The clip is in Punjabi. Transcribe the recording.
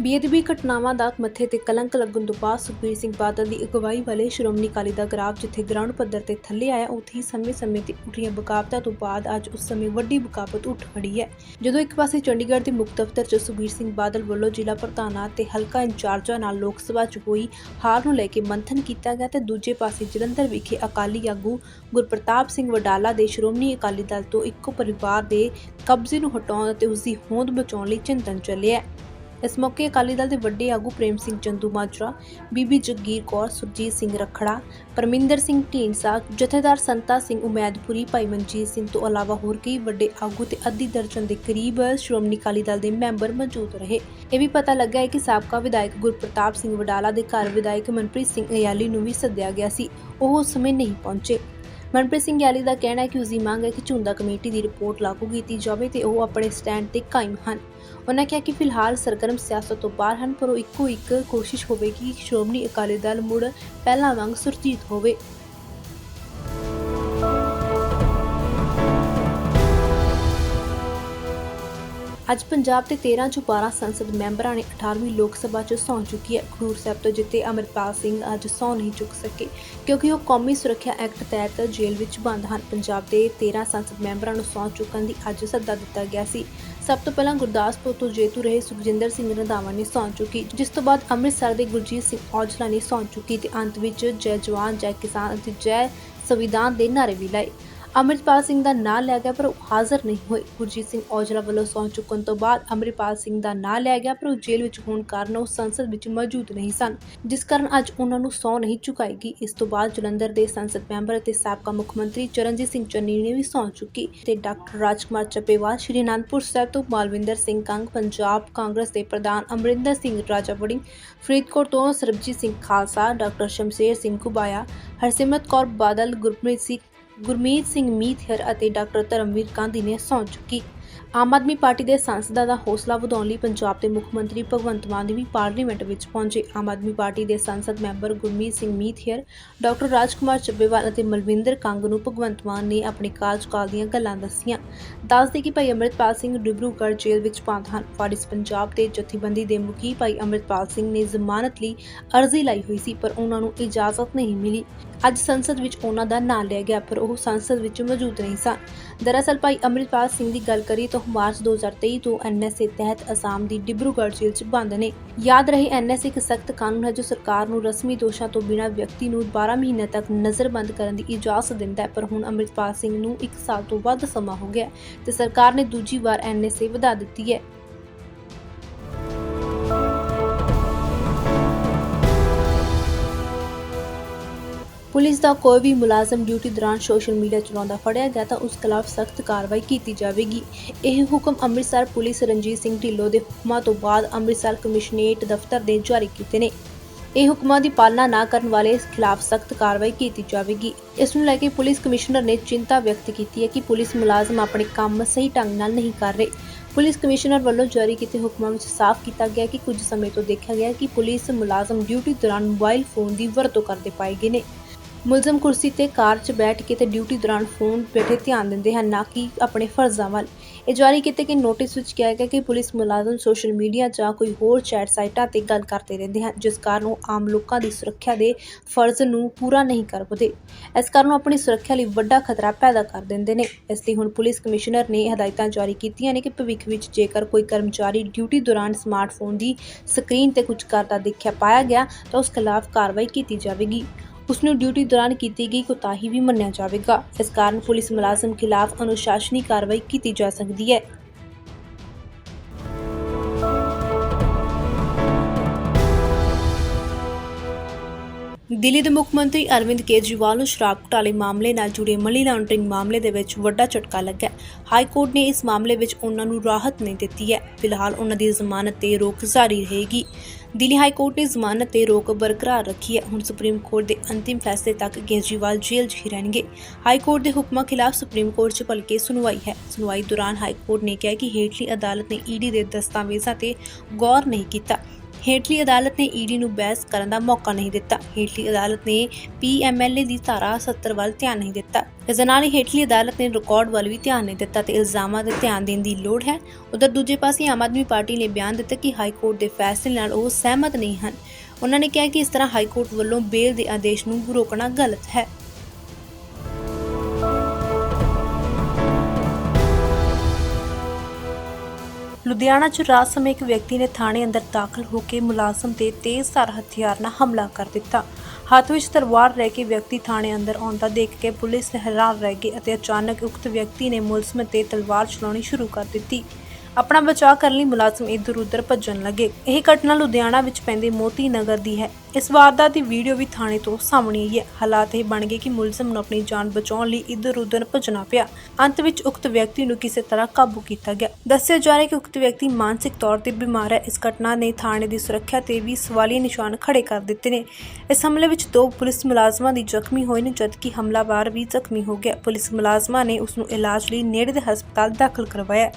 ਬੇਅਦਬੀ ਘਟਨਾਵਾਂ ਦਾ ਮੱਥੇ ਤੇ ਕਲੰਕ ਲੱਗਣ ਤੋਂ ਬਾਅਦ ਸੁਖਬੀਰ ਸਿੰਘ ਬਾਦਲ ਦੀ ਅਗਵਾਈ ਵਾਲੇ ਸ਼੍ਰੋਮਣੀ ਅਕਾਲੀ ਦਾ ਗਰਾਫ ਜਿੱਥੇ ਗਰਾਊਂਡ ਪੱਧਰ ਤੇ ਥੱਲੇ ਆਇਆ, ਉੱਥੇ ਹੀ ਸਮੇਂ-ਸਮੇਂ ਤੇ ਉੱਠੀਆਂ ਬਕਾਵਤਾਂ ਤੋਂ ਬਾਅਦ ਅੱਜ ਉਸ ਸਮੇਂ ਵੱਡੀ ਬਕਾਵਤ ਉੱਠ ਖੜੀ ਹੈ। ਜਦੋਂ ਇੱਕ ਪਾਸੇ ਚੰਡੀਗੜ੍ਹ ਦੇ ਮੁੱਖ ਦਫ਼ਤਰ 'ਚ ਸੁਖਬੀਰ ਸਿੰਘ ਬਾਦਲ ਵੱਲੋਂ ਜ਼ਿਲ੍ਹਾ ਪ੍ਰਧਾਨਾਂ ਤੇ ਹਲਕਾ ਇੰਚਾਰਜਾਂ ਨਾਲ ਲੋਕ ਸਭਾ 'ਚ ਹੋਈ ਹਾਰ ਨੂੰ ਲੈ ਕੇ ਮੰਥਨ ਕੀਤਾ ਗਿਆ ਤੇ ਦੂਜੇ ਪਾਸੇ ਜਲੰਧਰ ਵਿਖੇ ਅਕਾਲੀ ਆਗੂ ਗੁਰਪ੍ਰਤਾਪ ਸਿੰਘ ਵਡਾਲਾ ਦੇ ਸ਼੍ਰੋਮਣੀ ਅਕਾਲੀ ਦਲ ਤੋਂ ਇੱਕੋ ਪਰਿਵਾਰ ਦੇ ਕਬਜ਼ੇ ਨੂੰ ਹਟਾਉਣ ਅਤੇ ਉਸ ਦੀ ਹੋਂਦ ਬਚਾਉਣ ਲਈ ਚਿੰਤਨ ਚੱਲਿਆ। ਇਸ ਮੌਕੇ ਅਕਾਲੀ ਦਲ ਦੇ ਵੱਡੇ ਆਗੂ ਪ੍ਰੇਮ ਸਿੰਘ ਚੰਦੂ ਮਾਜਰਾ, ਬੀਬੀ ਜਗੀਰ ਕੌਰ, ਸੁਰਜੀਤ ਸਿੰਘ ਰਖੜਾ, ਪਰਮਿੰਦਰ ਸਿੰਘ ਢੀਂਡਸਾ, ਜਥੇਦਾਰ ਸੰਤਾ ਸਿੰਘ ਉਮੈਦਪੁਰੀ, ਭਾਈ ਮਨਜੀਤ ਸਿੰਘ ਤੋਂ ਇਲਾਵਾ ਹੋਰ ਕਈ ਵੱਡੇ ਆਗੂ ਤੇ ਅੱਧੀ ਦਰਜਨ ਦੇ ਕਰੀਬ ਸ਼੍ਰੋਮਣੀ ਅਕਾਲੀ ਦਲ ਦੇ ਮੈਂਬਰ ਮੌਜੂਦ ਰਹੇ। ਇਹ ਵੀ ਪਤਾ ਲੱਗਾ ਹੈ ਕਿ ਸਾਬਕਾ ਵਿਧਾਇਕ ਗੁਰਪ੍ਰਤਾਪ ਸਿੰਘ ਵਡਾਲਾ ਦੇ ਘਰ ਵਿਧਾਇਕ ਮਨਪ੍ਰੀਤ ਸਿੰਘ ਅਯਾਲੀ ਨੂੰ ਵੀ ਸੱਦਿਆ ਗਿਆ ਸੀ। ਉਹ ਉਸ ਸਮੇਂ ਨਹੀਂ ਪਹੁੰਚੇ। ਮਨਪ੍ਰੀਤ ਸਿੰਘ ਯਾਲੀ ਦਾ ਕਹਿਣਾ ਹੈ ਕਿ ਉਸ ਦੀ ਮੰਗ ਹੈ ਕਿ ਝੁੰਦਾ ਕਮੇਟੀ ਦੀ ਰਿਪੋਰਟ ਲਾਗੂ ਕੀਤੀ ਜਾਵੇ ਤੇ ਉਹ ਆਪਣੇ ਸਟੈਂਡ ਤੇ ਕਾਇਮ ਹਨ। ਉਹਨਾਂ ਕਿਹਾ ਕਿ ਫਿਲਹਾਲ ਸਰਗਰਮ ਸਿਆਸਤ ਤੋਂ ਬਾਹਰ ਹਨ, ਪਰ ਉਹ ਇੱਕੋ ਇੱਕ ਕੋਸ਼ਿਸ਼ ਹੋਵੇਗੀ ਕਿ ਸ਼੍ਰੋਮਣੀ ਅਕਾਲੀ ਦਲ ਮੁੜ ਪਹਿਲਾਂ ਵਾਂਗ ਸੁਰਜੀਤ ਹੋਵੇ। ਅੱਜ ਪੰਜਾਬ ਦੇ 13 ਚੋਂ 12 ਸੰਸਦ ਮੈਂਬਰਾਂ ਨੇ 18ਵੀਂ ਲੋਕ ਸਭਾ 'ਚ ਸਹੁੰ ਚੁੱਕੀ ਹੈ। ਖਡੂਰ ਸਾਹਿਬ ਤੋਂ ਜਿੱਤੇ ਅਮਰਪਾਲ ਸਿੰਘ ਅੱਜ ਸਹੁੰ ਨਹੀਂ ਚੁੱਕ ਸਕੇ ਕਿਉਂਕਿ ਉਹ ਕੌਮੀ ਸੁਰੱਖਿਆ ਐਕਟ ਤਹਿਤ ਜੇਲ੍ਹ ਵਿੱਚ ਬੰਦ ਹਨ। ਪੰਜਾਬ ਦੇ 13 ਸੰਸਦ ਮੈਂਬਰਾਂ ਨੂੰ ਸਹੁੰ ਚੁੱਕਣ ਦੀ ਅੱਜ ਸੱਦਾ ਦਿੱਤਾ ਗਿਆ ਸੀ। ਸਭ ਤੋਂ ਪਹਿਲਾਂ ਗੁਰਦਾਸਪੁਰ ਤੋਂ ਜੇਤੂ ਰਹੇ ਸੁਖਜਿੰਦਰ ਸਿੰਘ ਰੰਧਾਵਾ ਨੇ ਸਹੁੰ ਚੁੱਕੀ, ਜਿਸ ਤੋਂ ਬਾਅਦ ਅੰਮ੍ਰਿਤਸਰ ਦੇ ਗੁਰਜੀਤ ਸਿੰਘ ਔਜਲਾ ਨੇ ਸਹੁੰ ਚੁੱਕੀ ਤੇ ਅੰਤ ਵਿੱਚ ਜੈ ਜਵਾਨ, ਜੈ ਕਿਸਾਨ ਅਤੇ ਜੈ ਸੰਵਿਧਾਨ ਦੇ ਨਾਅਰੇ ਵੀ ਲਾਏ। ਅੰਮ੍ਰਿਤਪਾਲ ਸਿੰਘ ਦਾ ਨਾਂ ਲਿਆ ਗਿਆ ਪਰ ਉਹ ਹਾਜ਼ਰ ਨਹੀਂ ਹੋਏ। ਗੁਰਜੀਤ ਸਿੰਘ ਔਜਲਾ ਵੱਲੋਂ ਸਹੁੰ ਚੁੱਕਣ ਤੋਂ ਬਾਅਦ ਅੰਮ੍ਰਿਤਪਾਲ ਸਿੰਘ ਦਾ ਨਾਂ ਲਿਆ ਗਿਆ ਪਰ ਉਹ ਜੇਲ੍ਹ ਵਿੱਚ ਹੋਣ ਕਾਰਨ ਉਹ ਸੰਸਦ ਵਿੱਚ ਮੌਜੂਦ ਨਹੀਂ ਸਨ, ਜਿਸ ਕਾਰਨ ਅੱਜ ਉਹਨਾਂ ਨੂੰ ਸਹੁੰ ਨਹੀਂ ਚੁਕਾਏਗੀ। ਇਸ ਤੋਂ ਬਾਅਦ ਜਲੰਧਰ ਦੇ ਸੰਸਦ ਮੈਂਬਰ ਅਤੇ ਸਾਬਕਾ ਮੁੱਖ ਮੰਤਰੀ ਚਰਨਜੀਤ ਸਿੰਘ ਚੰਨੀ ਨੇ ਵੀ ਸਹੁੰ ਚੁੱਕੀ ਤੇ ਡਾਕਟਰ ਰਾਜਕੁਮਾਰ ਚੱਪੇਵਾਲ, ਸ਼੍ਰੀ ਅਨੰਦਪੁਰ ਸਾਹਿਬ ਤੋਂ ਮਾਲਵਿੰਦਰ ਸਿੰਘ ਕੰਗ, ਪੰਜਾਬ ਕਾਂਗਰਸ ਦੇ ਪ੍ਰਧਾਨ ਅਮਰਿੰਦਰ ਸਿੰਘ ਰਾਜਾ ਵੜਿੰਗ, ਫਰੀਦਕੋਟ ਤੋਂ ਸਰਬਜੀਤ ਸਿੰਘ ਖਾਲਸਾ, ਡਾਕਟਰ ਸ਼ਮਸ਼ੇਰ ਸਿੰਘ ਕੁਬਾਇਆ ਹਰਸਿਮਰਤ ਕੌਰ ਬਾਦਲ, ਗੁਰਪ੍ਰੀਤ ਸਿੰਘ ਗੁਰਮੀਤ ਸਿੰਘ ਮੀਥਰ ਅਤੇ ਡਾਕਟਰ ਧਰਮਵੀਰ ਗਾਂਧੀ ਨੇ ਸਹੁੰ ਚੁੱਕੀ। ਆਮ ਆਦਮੀ ਪਾਰਟੀ ਦੇ ਸੰਸਦਾਂ ਦਾ ਹੌਸਲਾ ਵਧਾਉਣ ਲਈ ਪੰਜਾਬ ਦੇ ਮੁੱਖ ਮੰਤਰੀ ਭਗਵੰਤ ਮਾਨ ਵੀ ਪਾਰਲੀਮੈਂਟ ਵਿੱਚ ਪਹੁੰਚੇ। ਆਮ ਆਦਮੀ ਪਾਰਟੀ ਦੇ ਸੰਸਦ ਮੈਂਬਰ ਗੁਰਮੀਤ ਸਿੰਘ ਮੀਥਰ ਡਾਕਟਰ ਰਾਜਕੁਮਾਰ ਚੱਬੇਵਾਲ ਅਤੇ ਮਲਵਿੰਦਰ ਕੰਗ ਨੂੰ ਭਗਵੰਤ ਮਾਨ ਨੇ ਆਪਣੇ ਕਾਰਜਕਾਲ ਦੀਆਂ ਗੱਲਾਂ ਦੱਸੀਆਂ। ਦੱਸਦੇ ਕਿ ਭਾਈ ਅੰਮ੍ਰਿਤਪਾਲ ਸਿੰਘ ਡਿਬਰੂਗੜ੍ਹ ਜੇਲ੍ਹ ਵਿੱਚ ਬੰਦ ਹਨ। ਫਾਰਿਸ ਪੰਜਾਬ ਦੇ ਜਥੇਬੰਦੀ ਦੇ ਮੁਖੀ ਭਾਈ ਅੰਮ੍ਰਿਤਪਾਲ ਸਿੰਘ ਨੇ ਜ਼ਮਾਨਤ ਲਈ ਅਰਜ਼ੀ ਲਾਈ ਹੋਈ ਸੀ, ਪਰ ਉਹਨਾਂ ਨੂੰ ਇਜਾਜ਼ਤ ਨਹੀਂ ਮਿਲੀ। ਅੱਜ ਸੰਸਦ ਵਿੱਚ ਉਹਨਾਂ ਦਾ ਨਾਂ ਲਿਆ ਗਿਆ, ਪਰ ਉਹ ਸੰਸਦ ਵਿੱਚ ਮੌਜੂਦ ਨਹੀਂ ਸਨ। ਦਰਅਸਲ ਭਾਈ ਅੰਮ੍ਰਿਤਪਾਲ ਸਿੰਘ ਦੀ ਗੱਲ ਕਰੀ ਤਾਂ ਮਾਰਚ 2023 ਤੋਂ ਐਨਐਸਏ ਤਹਿਤ ਅਸਾਮ ਦੀ ਡਿਬਰੂਗੜ੍ਹ ਜੇਲ੍ਹ 'ਚ ਬੰਦ ਨੇ। ਯਾਦ ਰਹੇ ਐਨਐਸਏ ਇੱਕ ਸਖਤ ਕਾਨੂੰਨ ਹੈ ਜੋ ਸਰਕਾਰ ਨੂੰ ਰਸਮੀ ਦੋਸ਼ਾਂ ਤੋਂ ਬਿਨਾਂ ਵਿਅਕਤੀ ਨੂੰ 12 ਮਹੀਨੇ ਤੱਕ ਨਜ਼ਰਬੰਦ ਕਰਨ ਦੀ ਇਜਾਜ਼ਤ ਦਿੰਦਾ ਹੈ, ਪਰ ਹੁਣ ਅੰਮ੍ਰਿਤਪਾਲ ਸਿੰਘ ਨੂੰ 1 ਸਾਲ ਤੋਂ ਵੱਧ ਸਮਾਂ ਹੋ ਗਿਆ ਤੇ ਸਰਕਾਰ ਨੇ ਦੂਜੀ ਵਾਰ ਐਨਐਸਏ ਵਧਾ ਦਿੱਤੀ ਹੈ। ਪੁਲਿਸ ਦਾ ਕੋਈ ਵੀ ਮੁਲਾਜ਼ਮ ਡਿਊਟੀ ਦੌਰਾਨ ਸੋਸ਼ਲ ਮੀਡੀਆ ਚਲਾਉਂਦਾ ਫੜਿਆ ਗਿਆ ਤਾਂ ਉਸ ਖਿਲਾਫ ਸਖਤ ਕਾਰਵਾਈ ਕੀਤੀ ਜਾਵੇਗੀ। ਇਹ ਹੁਕਮ ਅੰਮ੍ਰਿਤਸਰ ਪੁਲਿਸ ਰਣਜੀਤ ਸਿੰਘ ਢਿੱਲੋਂ ਦੇ ਹੁਕਮਾਂ ਤੋਂ ਬਾਅਦ ਅੰਮ੍ਰਿਤਸਰ ਕਮਿਸ਼ਨਰੇਟ ਦਫ਼ਤਰ ਦੇ ਜਾਰੀ ਕੀਤੇ ਨੇ। ਇਹ ਹੁਕਮਾਂ ਦੀ ਪਾਲਣਾ ਨਾ ਕਰਨ ਵਾਲੇ ਖਿਲਾਫ ਸਖਤ ਕਾਰਵਾਈ ਕੀਤੀ ਜਾਵੇਗੀ। ਇਸ ਨੂੰ ਲੈ ਕੇ ਪੁਲਿਸ ਕਮਿਸ਼ਨਰ ਨੇ ਚਿੰਤਾ ਵਿਅਕਤ ਕੀਤੀ ਹੈ ਕਿ ਪੁਲਿਸ ਮੁਲਾਜ਼ਮ ਆਪਣੇ ਕੰਮ ਸਹੀ ਢੰਗ ਨਾਲ ਨਹੀਂ ਕਰ ਰਹੇ। ਪੁਲਿਸ ਕਮਿਸ਼ਨਰ ਵੱਲੋਂ ਜਾਰੀ ਕੀਤੇ ਹੁਕਮਾਂ ਵਿੱਚ ਸਾਫ਼ ਕੀਤਾ ਗਿਆ ਕਿ ਕੁਝ ਸਮੇਂ ਤੋਂ ਦੇਖਿਆ ਗਿਆ ਕਿ ਪੁਲਿਸ ਮੁਲਾਜ਼ਮ ਡਿਊਟੀ ਦੌਰਾਨ ਮੋਬਾਈਲ ਫੋਨ ਦੀ ਵਰਤੋਂ ਕਰਦੇ ਪਾਏ ਗਏ ਨੇ। ਮੁਲਜ਼ਮ ਕੁਰਸੀ ਤੇ ਕਾਰ 'ਚ ਬੈਠ ਕੇ ਤੇ ਡਿਊਟੀ ਦੌਰਾਨ ਫੋਨ ਬੈਠੇ ਧਿਆਨ ਦਿੰਦੇ ਹਨ, ਨਾ ਕਿ ਆਪਣੇ ਫਰਜ਼ਾਂ ਵੱਲ। ਇਹ ਜਾਰੀ ਕੀਤੇ ਗਏ ਨੋਟਿਸ ਵਿੱਚ ਕਿਹਾ ਗਿਆ ਕਿ ਪੁਲਿਸ ਮੁਲਾਜ਼ਮ ਸੋਸ਼ਲ ਮੀਡੀਆ ਜਾਂ ਕੋਈ ਹੋਰ ਚੈਟ ਸਾਈਟਾਂ ਤੇ ਗੱਲ ਕਰਦੇ ਰਹਿੰਦੇ ਹਨ, ਜਿਸ ਕਾਰਨ ਉਹ ਆਮ ਲੋਕਾਂ ਦੀ ਸੁਰੱਖਿਆ ਦੇ ਫਰਜ਼ ਨੂੰ ਪੂਰਾ ਨਹੀਂ ਕਰ ਪਾਉਂਦੇ। ਇਸ ਕਾਰਨ ਉਹ ਆਪਣੀ ਸੁਰੱਖਿਆ ਲਈ ਵੱਡਾ ਖਤਰਾ ਪੈਦਾ ਕਰ ਦਿੰਦੇ ਨੇ। ਇਸ ਲਈ ਹੁਣ ਪੁਲਿਸ ਕਮਿਸ਼ਨਰ ਨੇ ਹਦਾਇਤਾਂ ਜਾਰੀ ਕੀਤੀਆਂ ਨੇ ਕਿ ਭਵਿੱਖ ਵਿੱਚ ਜੇਕਰ ਕੋਈ ਕਰਮਚਾਰੀ ਡਿਊਟੀ ਦੌਰਾਨ ਸਮਾਰਟਫੋਨ ਦੀ ਸਕਰੀਨ ਤੇ ਕੁਝ ਕਰਦਾ ਦੇਖਿਆ ਪਾਇਆ ਗਿਆ, ਤਾਂ ਉਸ ਖਿਲਾਫ ਕਾਰਵਾਈ ਕੀਤੀ ਜਾਵੇਗੀ। ਉਸ ਨੂੰ ਡਿਊਟੀ ਦੌਰਾਨ ਕੀਤੀ ਗਈ ਕੋਤਾਹੀ ਵੀ ਮੰਨਿਆ ਜਾਵੇਗਾ। ਇਸ ਕਾਰਨ ਪੁਲਿਸ ਮੁਲਾਜ਼ਮ ਖਿਲਾਫ ਅਨੁਸ਼ਾਸਨੀ ਕਾਰਵਾਈ ਕੀਤੀ ਜਾ ਸਕਦੀ ਹੈ। ਦਿੱਲੀ ਦੇ ਮੁੱਖ ਮੰਤਰੀ ਅਰਵਿੰਦ ਕੇਜਰੀਵਾਲ ਨੂੰ ਸ਼ਰਾਬ ਘੁਟਾਲੇ ਮਾਮਲੇ ਨਾਲ ਜੁੜੇ ਮਨੀ ਲਾਂਡਰਿੰਗ ਮਾਮਲੇ ਦੇ ਵਿੱਚ ਵੱਡਾ ਝਟਕਾ ਲੱਗਾ ਹਾਈ ਕੋਰਟ ਨੇ ਇਸ ਮਾਮਲੇ ਵਿੱਚ ਉਹਨਾਂ ਨੂੰ ਰਾਹਤ ਨਹੀਂ ਦਿੱਤੀ ਹੈ। ਫਿਲਹਾਲ ਉਹਨਾਂ ਦੀ ਜ਼ਮਾਨਤ ਤੇ ਰੋਕ ਜਾਰੀ ਰਹੇਗੀ। ਦਿੱਲੀ ਹਾਈ ਕੋਰਟ ਨੇ ਜ਼ਮਾਨਤ ਤੇ ਰੋਕ ਬਰਕਰਾਰ ਰੱਖੀ ਹੈ। ਹੁਣ ਸੁਪਰੀਮ ਕੋਰਟ ਦੇ ਅੰਤਿਮ ਫੈਸਲੇ ਤੱਕ ਕੇਜਰੀਵਾਲ ਜੇਲ੍ਹ 'ਚ ਹੀ ਰਹਿਣਗੇ। ਹਾਈ ਕੋਰਟ ਦੇ ਹੁਕਮਾਂ ਖਿਲਾਫ ਸੁਪਰੀਮ ਕੋਰਟ 'ਚ ਭਲਕੇ ਸੁਣਵਾਈ ਹੈ। ਸੁਣਵਾਈ ਦੌਰਾਨ ਹਾਈ ਕੋਰਟ ਨੇ ਕਿਹਾ ਕਿ ਹੇਠਲੀ ਅਦਾਲਤ ਨੇ ਈਡੀ ਦੇ ਦਸਤਾਵੇਜ਼ਾਂ ਤੇ ਗੌਰ ਨਹੀਂ ਕੀਤਾ। ਹੇਠਲੀ ਅਦਾਲਤ ਨੇ ਈਡੀ ਨੂੰ ਬਹਿਸ ਕਰਨ ਦਾ ਮੌਕਾ ਨਹੀਂ ਦਿੱਤਾ। ਹੇਠਲੀ ਅਦਾਲਤ ਨੇ ਪੀਐਮਐਲਏ ਦੀ ਧਾਰਾ 70 ਵੱਲ ਧਿਆਨ ਨਹੀਂ ਦਿੱਤਾ। ਇਸ ਦੇ ਨਾਲ ਹੀ ਹੇਠਲੀ ਅਦਾਲਤ ਨੇ ਰਿਕਾਰਡ ਵੱਲ ਵੀ ਧਿਆਨ ਨਹੀਂ ਦਿੱਤਾ ਤੇ ਇਲਜ਼ਾਮਾਂ ਤੇ ਧਿਆਨ ਦੇਣ ਦੀ ਲੋੜ ਹੈ। ਉਧਰ ਦੂਜੇ ਪਾਸੇ ਆਮ ਆਦਮੀ ਪਾਰਟੀ ਨੇ ਬਿਆਨ ਦਿੱਤਾ ਕਿ ਹਾਈ ਕੋਰਟ ਦੇ ਫੈਸਲੇ ਨਾਲ ਉਹ ਸਹਿਮਤ ਨਹੀਂ ਹਨ। ਉਹਨਾਂ ਨੇ ਕਿਹਾ ਕਿ ਇਸ ਤਰ੍ਹਾਂ ਹਾਈ ਕੋਰਟ ਵੱਲੋਂ ਬੇਲ ਦੇ ਆਦੇਸ਼ ਨੂੰ ਰੋਕਣਾ ਗਲਤ ਹੈ। ਲੁਧਿਆਣਾ 'ਚ ਰਾਤ ਸਮੇਂ ਇੱਕ ਵਿਅਕਤੀ ਨੇ ਥਾਣੇ ਅੰਦਰ ਦਾਖਲ ਹੋ ਕੇ ਮੁਲਾਜ਼ਮ ਤੇ ਤੇਜ਼ਧਾਰ ਹਥਿਆਰ ਨਾਲ ਹਮਲਾ ਕਰ ਦਿੱਤਾ। ਹੱਥ ਵਿੱਚ ਤਲਵਾਰ ਲੈ ਕੇ ਵਿਅਕਤੀ ਥਾਣੇ ਅੰਦਰ ਆਉਂਦਾ ਦੇਖ ਕੇ ਪੁਲਿਸ ਨੇ ਹੈਰਾਨ ਰਹਿ ਗਈ ਅਤੇ ਅਚਾਨਕ ਉਕਤ ਵਿਅਕਤੀ ਨੇ ਮੁਲਜ਼ਮ ਤੇ ਤਲਵਾਰ ਚਲਾਉਣੀ ਸ਼ੁਰੂ ਕਰ ਦਿੱਤੀ। ਆਪਣਾ ਬਚਾਅ ਕਰਨ ਲਈ ਮੁਲਾਜ਼ਮ ਇੱਧਰ ਉੱਧਰ ਭੱਜਣ ਲੱਗੇ। ਇਹ ਘਟਨਾ ਲੁਧਿਆਣਾ ਵਿੱਚ ਪੈਂਦੇ ਮੋਤੀ ਨਗਰ ਦੀ ਹੈ। ਇਸ ਵਾਰਦਾਤ ਦੀ ਵੀਡੀਓ ਵੀ ਥਾਣੇ ਤੋਂ ਸਾਹਮਣੇ ਆਈ ਹੈ। ਹਾਲਾਤ ਇਹ ਬਣ ਗਏ ਕਿ ਮੁਲਜ਼ਮ ਨੂੰ ਆਪਣੀ ਜਾਨ ਬਚਾਉਣ ਲਈ ਇੱਧਰ ਉੱਧਰ ਭੱਜਣਾ ਪਿਆ। ਅੰਤ ਵਿੱਚ ਉਕਤ ਵਿਅਕਤੀ ਨੂੰ ਕਿਸੇ ਤਰ੍ਹਾਂ ਕਾਬੂ ਕੀਤਾ ਗਿਆ। ਦੱਸਿਆ ਜਾ ਰਿਹਾ ਕਿ ਉਕਤ ਵਿਅਕਤੀ ਮਾਨਸਿਕ ਤੌਰ ਤੇ ਬਿਮਾਰ ਹੈ। ਇਸ ਘਟਨਾ ਨੇ ਥਾਣੇ ਦੀ ਸੁਰੱਖਿਆ ਤੇ ਵੀ ਸਵਾਲੀ ਨਿਸ਼ਾਨ ਖੜੇ ਕਰ ਦਿੱਤੇ ਨੇ। ਇਸ ਹਮਲੇ ਵਿੱਚ ਦੋ ਪੁਲਿਸ ਮੁਲਾਜ਼ਮਾਂ ਦੀ ਜ਼ਖਮੀ ਹੋਏ ਨੇ, ਜਦਕਿ ਹਮਲਾਵਰ ਵੀ ਜ਼ਖਮੀ ਹੋ ਗਿਆ। ਪੁਲਿਸ ਮੁਲਾਜ਼ਮਾਂ ਨੇ ਉਸ ਨੂੰ ਇਲਾਜ ਲਈ ਨੇੜੇ ਦੇ ਹਸਪਤਾਲ ਦਾਖਲ ਕਰਵਾਇਆ।